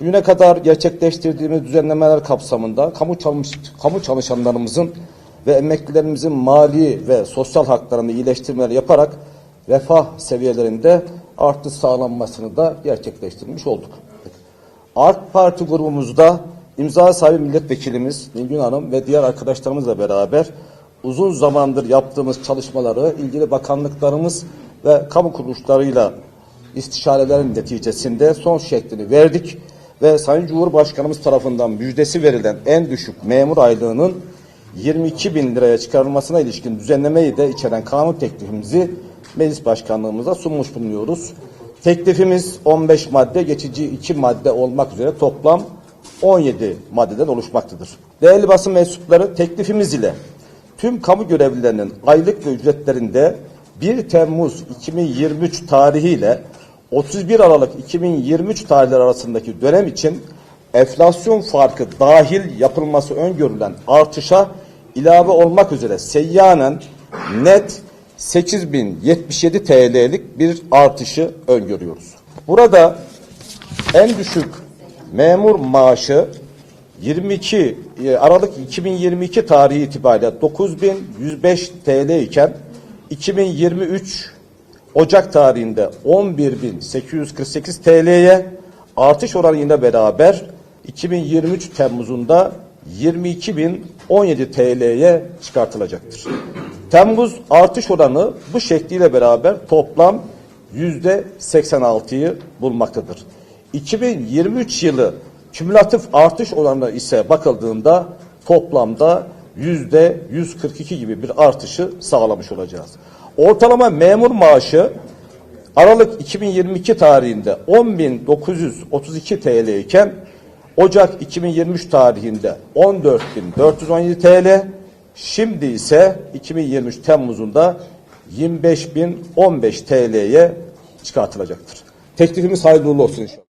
Bugüne kadar gerçekleştirdiğimiz düzenlemeler kapsamında kamu, çalmış, kamu çalışanlarımızın ve emeklilerimizin mali ve sosyal haklarını iyileştirmeleri yaparak refah seviyelerinde artış sağlanmasını da gerçekleştirmiş olduk. AK Parti grubumuzda imza sahibi milletvekilimiz Nilgün Hanım ve diğer arkadaşlarımızla beraber uzun zamandır yaptığımız çalışmaları ilgili bakanlıklarımız ve kamu kuruluşlarıyla istişarelerin neticesinde son şeklini verdik ve Sayın Cumhurbaşkanımız tarafından müjdesi verilen en düşük memur aylığının 22 bin liraya çıkarılmasına ilişkin düzenlemeyi de içeren kanun teklifimizi meclis başkanlığımıza sunmuş bulunuyoruz. Teklifimiz 15 madde, geçici 2 madde olmak üzere toplam 17 maddeden oluşmaktadır. Değerli basın mensupları teklifimiz ile tüm kamu görevlilerinin aylık ve ücretlerinde 1 Temmuz 2023 tarihiyle 31 Aralık 2023 tarihleri arasındaki dönem için enflasyon farkı dahil yapılması öngörülen artışa ilave olmak üzere seyyanen net 8077 TL'lik bir artışı öngörüyoruz. Burada en düşük memur maaşı 22 e, Aralık 2022 tarihi itibariyle 9105 TL iken 2023 Ocak tarihinde 11.848 TL'ye artış oranıyla beraber 2023 Temmuz'unda 22.017 TL'ye çıkartılacaktır. Temmuz artış oranı bu şekliyle beraber toplam yüzde 86'yı bulmaktadır. 2023 yılı kümülatif artış oranı ise bakıldığında toplamda yüzde 142 gibi bir artışı sağlamış olacağız. Ortalama memur maaşı Aralık 2022 tarihinde 10.932 TL iken Ocak 2023 tarihinde 14.417 TL, şimdi ise 2023 Temmuz'unda 25.015 TL'ye çıkartılacaktır. Teklifimiz hayırlı olsun inşallah.